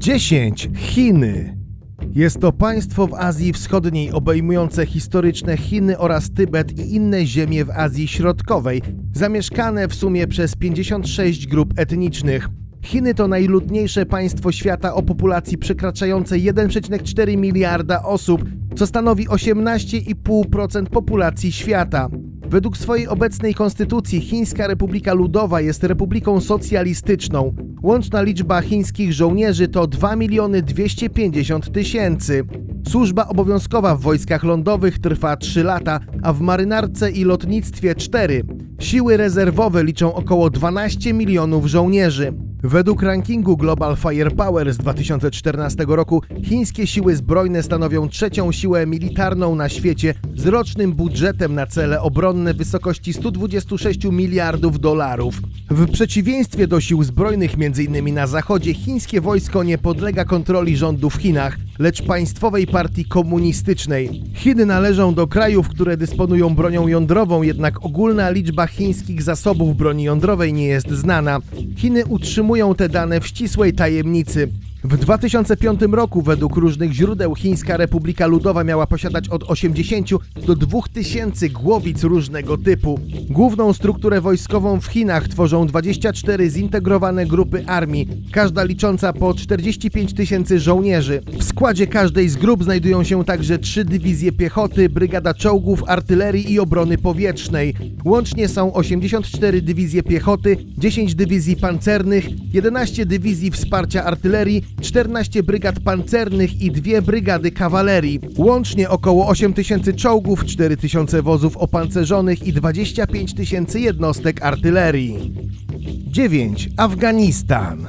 10. Chiny. Jest to państwo w Azji Wschodniej obejmujące historyczne Chiny oraz Tybet i inne ziemie w Azji Środkowej, zamieszkane w sumie przez 56 grup etnicznych. Chiny to najludniejsze państwo świata o populacji przekraczającej 1,4 miliarda osób, co stanowi 18,5% populacji świata. Według swojej obecnej konstytucji Chińska Republika Ludowa jest republiką socjalistyczną. Łączna liczba chińskich żołnierzy to 2 miliony 250 tysięcy. Służba obowiązkowa w wojskach lądowych trwa 3 lata, a w marynarce i lotnictwie 4. Siły rezerwowe liczą około 12 milionów żołnierzy. Według rankingu Global Firepower z 2014 roku chińskie siły zbrojne stanowią trzecią siłę militarną na świecie z rocznym budżetem na cele obronne w wysokości 126 miliardów dolarów. W przeciwieństwie do sił zbrojnych m.in. na zachodzie chińskie wojsko nie podlega kontroli rządu w Chinach, lecz państwowej partii komunistycznej. Chiny należą do krajów, które dysponują bronią jądrową, jednak ogólna liczba chińskich zasobów broni jądrowej nie jest znana. Chiny utrzymują te dane w ścisłej tajemnicy. W 2005 roku według różnych źródeł Chińska Republika Ludowa miała posiadać od 80 do 2000 głowic różnego typu. Główną strukturę wojskową w Chinach tworzą 24 zintegrowane grupy armii, każda licząca po 45 tysięcy żołnierzy. W składzie każdej z grup znajdują się także trzy dywizje piechoty, brygada czołgów, artylerii i obrony powietrznej. Łącznie są 84 dywizje piechoty, 10 dywizji pancernych, 11 dywizji wsparcia artylerii, 14 brygad pancernych i dwie brygady kawalerii. Łącznie około 8 tysięcy czołgów, 4 tysiące wozów opancerzonych i 25 tysięcy jednostek artylerii. 9. Afganistan.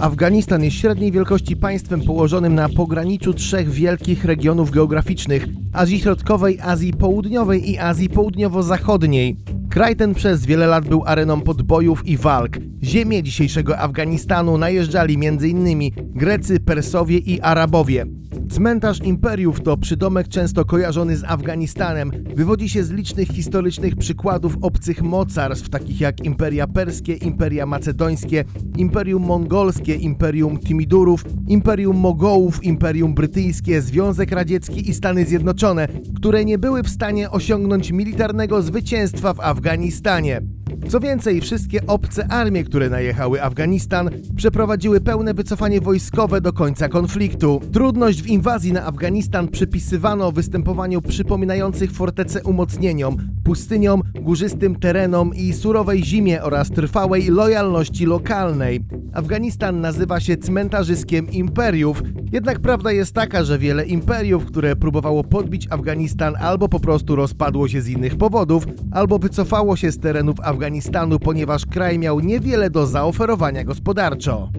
Afganistan jest średniej wielkości państwem położonym na pograniczu trzech wielkich regionów geograficznych Azji Środkowej, Azji Południowej i Azji Południowo-Zachodniej. Kraj ten przez wiele lat był areną podbojów i walk. Ziemię dzisiejszego Afganistanu najeżdżali m.in. Grecy, Persowie i Arabowie. Cmentarz imperiów to przydomek często kojarzony z Afganistanem. Wywodzi się z licznych historycznych przykładów obcych mocarstw, takich jak Imperia Perskie, Imperia Macedońskie, Imperium Mongolskie, Imperium Timidurów, Imperium Mogołów, Imperium Brytyjskie, Związek Radziecki i Stany Zjednoczone, które nie były w stanie osiągnąć militarnego zwycięstwa w Afganistanie. Co więcej, wszystkie obce armie, które najechały Afganistan, przeprowadziły pełne wycofanie wojskowe do końca konfliktu. Trudność w inwazji na Afganistan przypisywano występowaniu przypominających fortece umocnieniom, pustyniom, górzystym terenom i surowej zimie oraz trwałej lojalności lokalnej. Afganistan nazywa się cmentarzyskiem imperiów, jednak prawda jest taka, że wiele imperiów, które próbowało podbić Afganistan albo po prostu rozpadło się z innych powodów, albo wycofało się z terenów Afganistanu, ponieważ kraj miał niewiele do zaoferowania gospodarczo.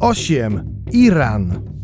8. Iran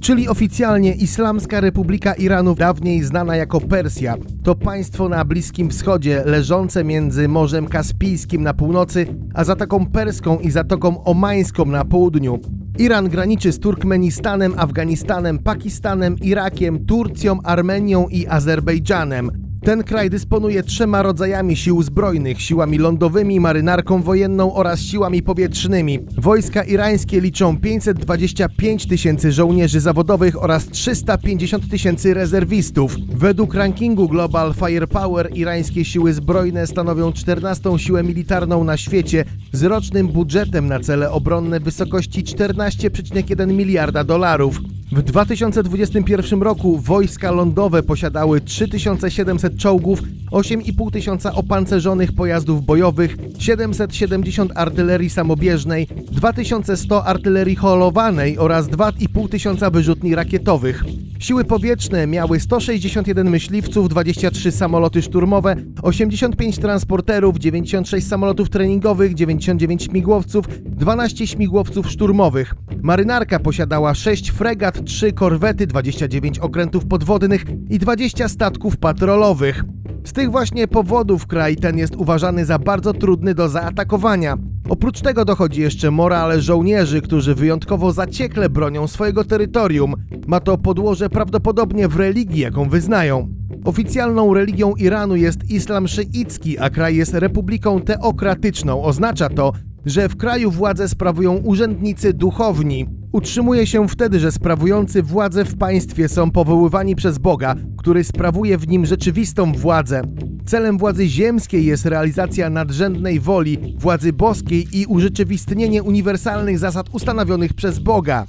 czyli oficjalnie Islamska Republika Iranu, dawniej znana jako Persja. To państwo na Bliskim Wschodzie, leżące między Morzem Kaspijskim na północy, a Zatoką Perską i Zatoką Omańską na południu. Iran graniczy z Turkmenistanem, Afganistanem, Pakistanem, Irakiem, Turcją, Armenią i Azerbejdżanem. Ten kraj dysponuje trzema rodzajami sił zbrojnych: siłami lądowymi, marynarką wojenną oraz siłami powietrznymi. Wojska irańskie liczą 525 tysięcy żołnierzy zawodowych oraz 350 tysięcy rezerwistów. Według rankingu Global Firepower irańskie siły zbrojne stanowią 14 siłę militarną na świecie z rocznym budżetem na cele obronne w wysokości 14,1 miliarda dolarów. W 2021 roku wojska lądowe posiadały 3700 czołgów, 8,5 tysiąca opancerzonych pojazdów bojowych, 770 artylerii samobieżnej, 2100 artylerii holowanej oraz 2,5 tysiąca wyrzutni rakietowych. Siły powietrzne miały 161 myśliwców, 23 samoloty szturmowe, 85 transporterów, 96 samolotów treningowych, 99 śmigłowców, 12 śmigłowców szturmowych. Marynarka posiadała 6 fregat, 3 korwety, 29 okrętów podwodnych i 20 statków patrolowych. Z tych właśnie powodów kraj ten jest uważany za bardzo trudny do zaatakowania. Oprócz tego dochodzi jeszcze morale żołnierzy, którzy wyjątkowo zaciekle bronią swojego terytorium. Ma to podłoże prawdopodobnie w religii, jaką wyznają. Oficjalną religią Iranu jest islam szyicki, a kraj jest republiką teokratyczną. Oznacza to, że w kraju władzę sprawują urzędnicy duchowni. Utrzymuje się wtedy, że sprawujący władzę w państwie są powoływani przez Boga, który sprawuje w nim rzeczywistą władzę. Celem władzy ziemskiej jest realizacja nadrzędnej woli władzy boskiej i urzeczywistnienie uniwersalnych zasad ustanowionych przez Boga.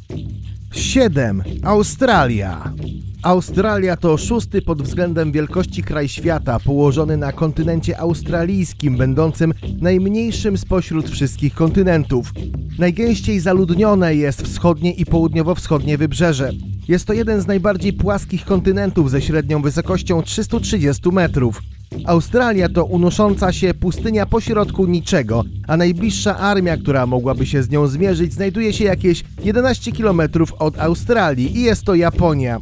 7. Australia. Australia to szósty pod względem wielkości kraj świata, położony na kontynencie australijskim, będącym najmniejszym spośród wszystkich kontynentów. Najgęściej zaludnione jest wschodnie i południowo-wschodnie wybrzeże. Jest to jeden z najbardziej płaskich kontynentów ze średnią wysokością 330 metrów. Australia to unosząca się pustynia pośrodku niczego, a najbliższa armia, która mogłaby się z nią zmierzyć, znajduje się jakieś 11 km od Australii i jest to Japonia.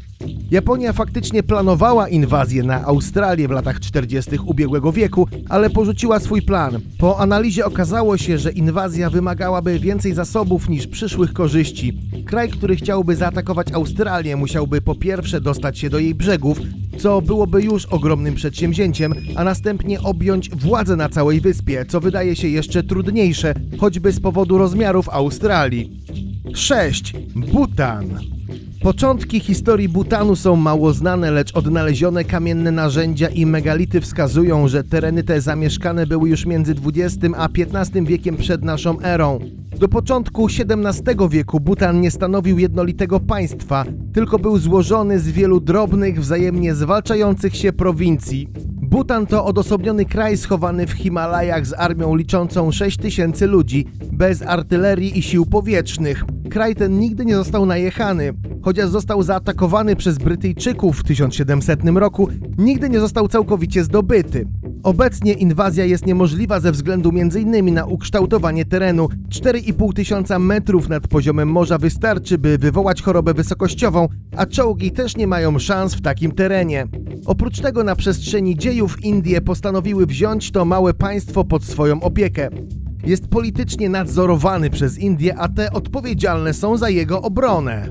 Japonia faktycznie planowała inwazję na Australię w latach 40. ubiegłego wieku, ale porzuciła swój plan. Po analizie okazało się, że inwazja wymagałaby więcej zasobów niż przyszłych korzyści. Kraj, który chciałby zaatakować Australię, musiałby po pierwsze dostać się do jej brzegów, co byłoby już ogromnym przedsięwzięciem, a następnie objąć władzę na całej wyspie, co wydaje się jeszcze trudniejsze, choćby z powodu rozmiarów Australii. 6. Butan. Początki historii Butanu są mało znane, lecz odnalezione kamienne narzędzia i megality wskazują, że tereny te zamieszkane były już między XX a XV wiekiem przed naszą erą. Do początku XVII wieku Butan nie stanowił jednolitego państwa, tylko był złożony z wielu drobnych, wzajemnie zwalczających się prowincji. Butan to odosobniony kraj schowany w Himalajach z armią liczącą 6 tysięcy ludzi, bez artylerii i sił powietrznych. Kraj ten nigdy nie został najechany. Chociaż został zaatakowany przez Brytyjczyków w 1700 roku, nigdy nie został całkowicie zdobyty. Obecnie inwazja jest niemożliwa ze względu m.in. na ukształtowanie terenu. 4,5 tysiąca metrów nad poziomem morza wystarczy, by wywołać chorobę wysokościową, a czołgi też nie mają szans w takim terenie. Oprócz tego na przestrzeni dziejów Indie postanowiły wziąć to małe państwo pod swoją opiekę. Jest politycznie nadzorowany przez Indie, a te odpowiedzialne są za jego obronę.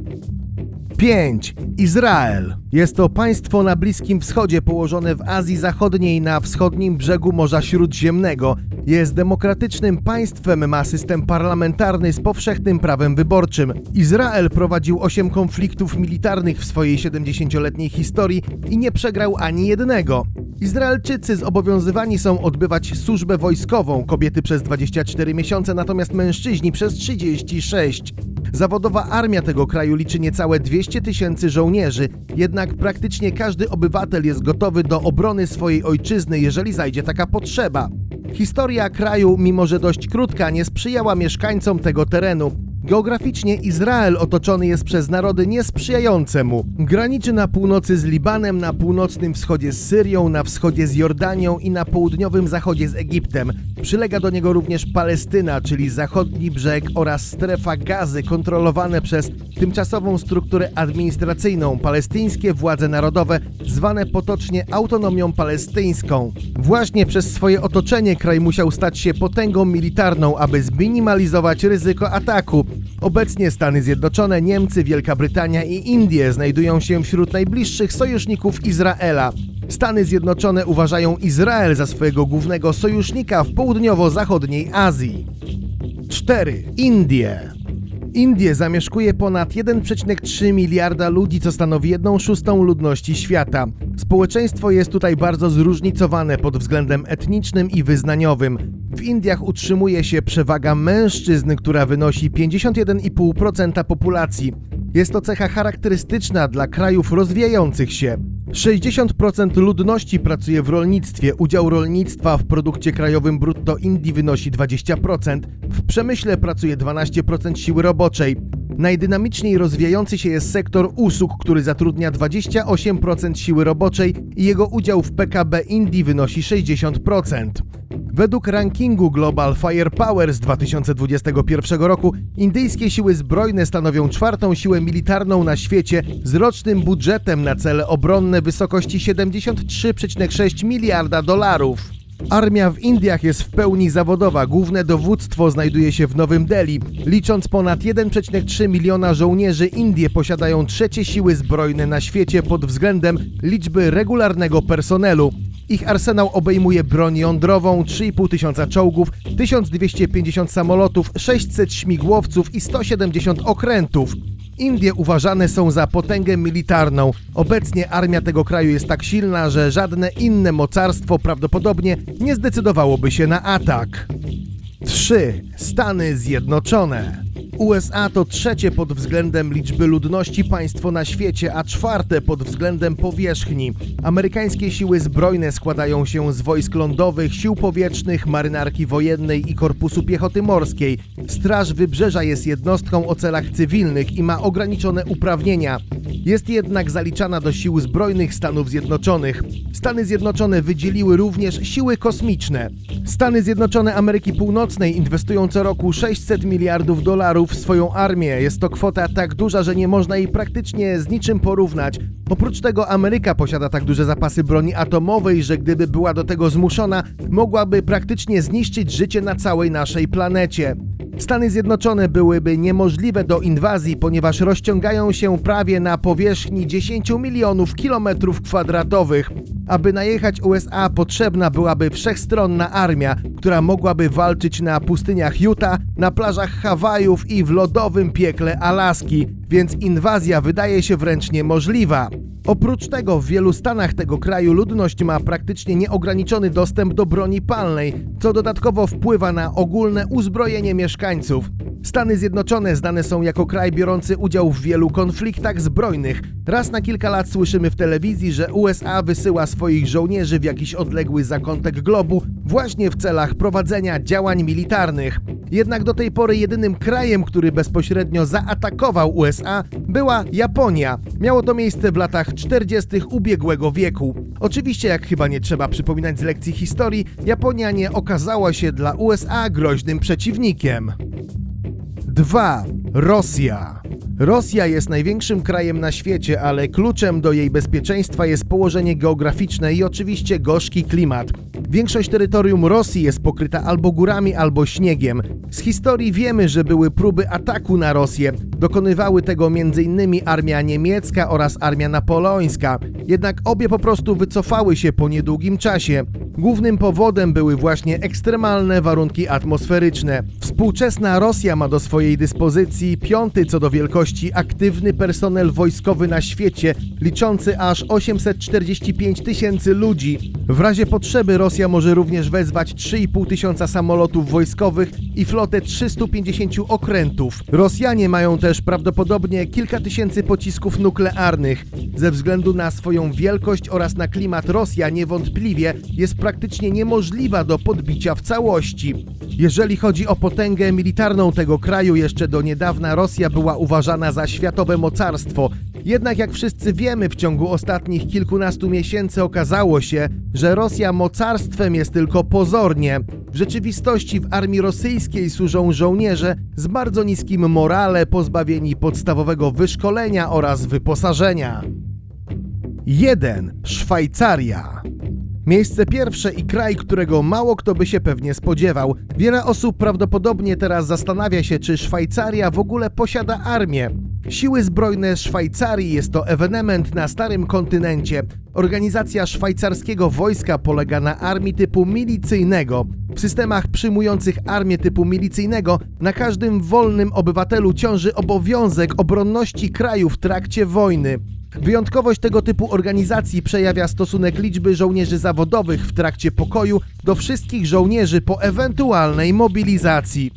5. Izrael. Jest to państwo na Bliskim Wschodzie położone w Azji Zachodniej na wschodnim brzegu Morza Śródziemnego. Jest demokratycznym państwem, ma system parlamentarny z powszechnym prawem wyborczym. Izrael prowadził 8 konfliktów militarnych w swojej 70-letniej historii i nie przegrał ani jednego. Izraelczycy zobowiązywani są odbywać służbę wojskową, kobiety przez 24 miesiące, natomiast mężczyźni przez 36. Zawodowa armia tego kraju liczy niecałe 200 tysięcy żołnierzy, jednak praktycznie każdy obywatel jest gotowy do obrony swojej ojczyzny, jeżeli zajdzie taka potrzeba. Historia kraju, mimo że dość krótka, nie sprzyjała mieszkańcom tego terenu. Geograficznie Izrael otoczony jest przez narody niesprzyjające mu. Graniczy na północy z Libanem, na północnym wschodzie z Syrią, na wschodzie z Jordanią i na południowym zachodzie z Egiptem. Przylega do niego również Palestyna, czyli zachodni brzeg oraz strefa gazy kontrolowane przez tymczasową strukturę administracyjną palestyńskie władze narodowe, zwane potocznie autonomią palestyńską. Właśnie przez swoje otoczenie kraj musiał stać się potęgą militarną, aby zminimalizować ryzyko ataku. Obecnie Stany Zjednoczone, Niemcy, Wielka Brytania i Indie znajdują się wśród najbliższych sojuszników Izraela. Stany Zjednoczone uważają Izrael za swojego głównego sojusznika w południowo-zachodniej Azji. 4. Indie. Indie zamieszkuje ponad 1,3 miliarda ludzi, co stanowi 1 szóstą ludności świata. Społeczeństwo jest tutaj bardzo zróżnicowane pod względem etnicznym i wyznaniowym. W Indiach utrzymuje się przewaga mężczyzn, która wynosi 51,5% populacji. Jest to cecha charakterystyczna dla krajów rozwijających się. 60% ludności pracuje w rolnictwie. Udział rolnictwa w produkcie krajowym brutto Indii wynosi 20%. W przemyśle pracuje 12% siły roboczej. Najdynamiczniej rozwijający się jest sektor usług, który zatrudnia 28% siły roboczej i jego udział w PKB Indii wynosi 60%. Według rankingu Global Firepower z 2021 roku indyjskie siły zbrojne stanowią czwartą siłę militarną na świecie z rocznym budżetem na cele obronne wysokości 73,6 miliarda dolarów. Armia w Indiach jest w pełni zawodowa. Główne dowództwo znajduje się w Nowym Delhi. Licząc ponad 1,3 miliona żołnierzy, Indie posiadają trzecie siły zbrojne na świecie pod względem liczby regularnego personelu. Ich arsenał obejmuje broń jądrową, 3,5 tysiąca czołgów, 1250 samolotów, 600 śmigłowców i 170 okrętów. Indie uważane są za potęgę militarną. Obecnie armia tego kraju jest tak silna, że żadne inne mocarstwo prawdopodobnie nie zdecydowałoby się na atak. 3. Stany Zjednoczone. USA to trzecie pod względem liczby ludności państwo na świecie, a czwarte pod względem powierzchni. Amerykańskie siły zbrojne składają się z wojsk lądowych, sił powietrznych, marynarki wojennej i korpusu piechoty morskiej. Straż Wybrzeża jest jednostką o celach cywilnych i ma ograniczone uprawnienia. Jest jednak zaliczana do sił zbrojnych Stanów Zjednoczonych. Stany Zjednoczone wydzieliły również siły kosmiczne. Stany Zjednoczone Ameryki Północnej inwestują co roku 600 miliardów dolarów w swoją armię. Jest to kwota tak duża, że nie można jej praktycznie z niczym porównać. Oprócz tego Ameryka posiada tak duże zapasy broni atomowej, że gdyby była do tego zmuszona, mogłaby praktycznie zniszczyć życie na całej naszej planecie. Stany Zjednoczone byłyby niemożliwe do inwazji, ponieważ rozciągają się prawie na powierzchni 10 milionów kilometrów kwadratowych. Aby najechać USA potrzebna byłaby wszechstronna armia, która mogłaby walczyć na pustyniach Utah, na plażach Hawajów i w lodowym piekle Alaski, więc inwazja wydaje się wręcz niemożliwa. Oprócz tego w wielu stanach tego kraju ludność ma praktycznie nieograniczony dostęp do broni palnej, co dodatkowo wpływa na ogólne uzbrojenie mieszkańców. Stany Zjednoczone znane są jako kraj biorący udział w wielu konfliktach zbrojnych. Raz na kilka lat słyszymy w telewizji, że USA wysyła swoich żołnierzy w jakiś odległy zakątek globu właśnie w celach prowadzenia działań militarnych. Jednak do tej pory jedynym krajem, który bezpośrednio zaatakował USA była Japonia. Miało to miejsce w latach 40. ubiegłego wieku. Oczywiście, jak chyba nie trzeba przypominać z lekcji historii, Japonia nie okazała się dla USA groźnym przeciwnikiem. 2. Rosja. Rosja jest największym krajem na świecie, ale kluczem do jej bezpieczeństwa jest położenie geograficzne i oczywiście gorzki klimat. Większość terytorium Rosji jest pokryta albo górami, albo śniegiem. Z historii wiemy, że były próby ataku na Rosję. Dokonywały tego m.in. armia niemiecka oraz armia napoleońska. Jednak obie po prostu wycofały się po niedługim czasie. Głównym powodem były właśnie ekstremalne warunki atmosferyczne. Współczesna Rosja ma do swojej dyspozycji piąty co do wielkości aktywny personel wojskowy na świecie, liczący aż 845 tysięcy ludzi. W razie potrzeby Rosja może również wezwać 3,5 tysiąca samolotów wojskowych i flotę 350 okrętów. Rosjanie mają też prawdopodobnie kilka tysięcy pocisków nuklearnych. Ze względu na swoją wielkość oraz na klimat Rosja niewątpliwie jest praktycznie niemożliwa do podbicia w całości. Jeżeli chodzi o potęgę militarną tego kraju, jeszcze do niedawna Rosja była uważana za światowe mocarstwo. Jednak jak wszyscy wiemy, w ciągu ostatnich kilkunastu miesięcy okazało się, że Rosja mocarstwem jest tylko pozornie. W rzeczywistości w armii rosyjskiej służą żołnierze z bardzo niskim morale, pozbawieni podstawowego wyszkolenia oraz wyposażenia. 1. Szwajcaria. Miejsce pierwsze i kraj, którego mało kto by się pewnie spodziewał. Wiele osób prawdopodobnie teraz zastanawia się, czy Szwajcaria w ogóle posiada armię. Siły Zbrojne Szwajcarii jest to ewenement na starym kontynencie. Organizacja szwajcarskiego wojska polega na armii typu milicyjnego. W systemach przyjmujących armię typu milicyjnego na każdym wolnym obywatelu ciąży obowiązek obronności kraju w trakcie wojny. Wyjątkowość tego typu organizacji przejawia stosunek liczby żołnierzy zawodowych w trakcie pokoju do wszystkich żołnierzy po ewentualnej mobilizacji.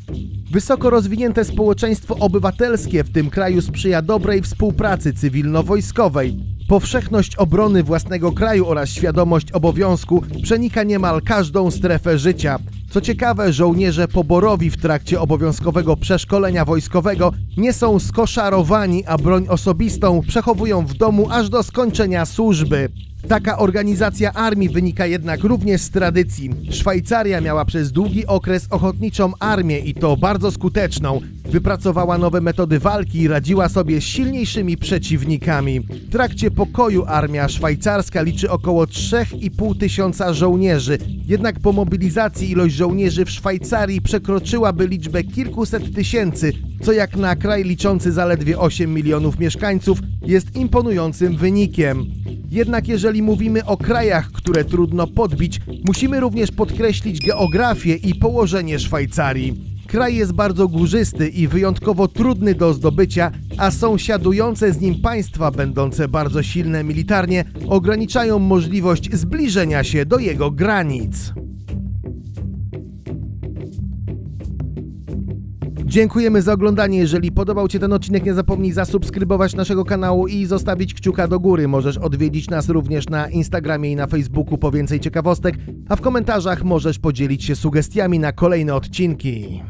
Wysoko rozwinięte społeczeństwo obywatelskie w tym kraju sprzyja dobrej współpracy cywilno-wojskowej. Powszechność obrony własnego kraju oraz świadomość obowiązku przenika niemal każdą strefę życia. Co ciekawe, żołnierze poborowi w trakcie obowiązkowego przeszkolenia wojskowego nie są skoszarowani, a broń osobistą przechowują w domu aż do skończenia służby. Taka organizacja armii wynika jednak również z tradycji. Szwajcaria miała przez długi okres ochotniczą armię i to bardzo skuteczną. Wypracowała nowe metody walki i radziła sobie z silniejszymi przeciwnikami. W trakcie pokoju armia szwajcarska liczy około 3,5 tysiąca żołnierzy. Jednak po mobilizacji ilość żołnierzy w Szwajcarii przekroczyłaby liczbę kilkuset tysięcy, co jak na kraj liczący zaledwie 8 milionów mieszkańców jest imponującym wynikiem. Jednak jeżeli mówimy o krajach, które trudno podbić, musimy również podkreślić geografię i położenie Szwajcarii. Kraj jest bardzo górzysty i wyjątkowo trudny do zdobycia, a sąsiadujące z nim państwa, będące bardzo silne militarnie, ograniczają możliwość zbliżenia się do jego granic. Dziękujemy za oglądanie. Jeżeli podobał Ci ten odcinek, nie zapomnij zasubskrybować naszego kanału i zostawić kciuka do góry. Możesz odwiedzić nas również na Instagramie i na Facebooku po więcej ciekawostek, a w komentarzach możesz podzielić się sugestiami na kolejne odcinki.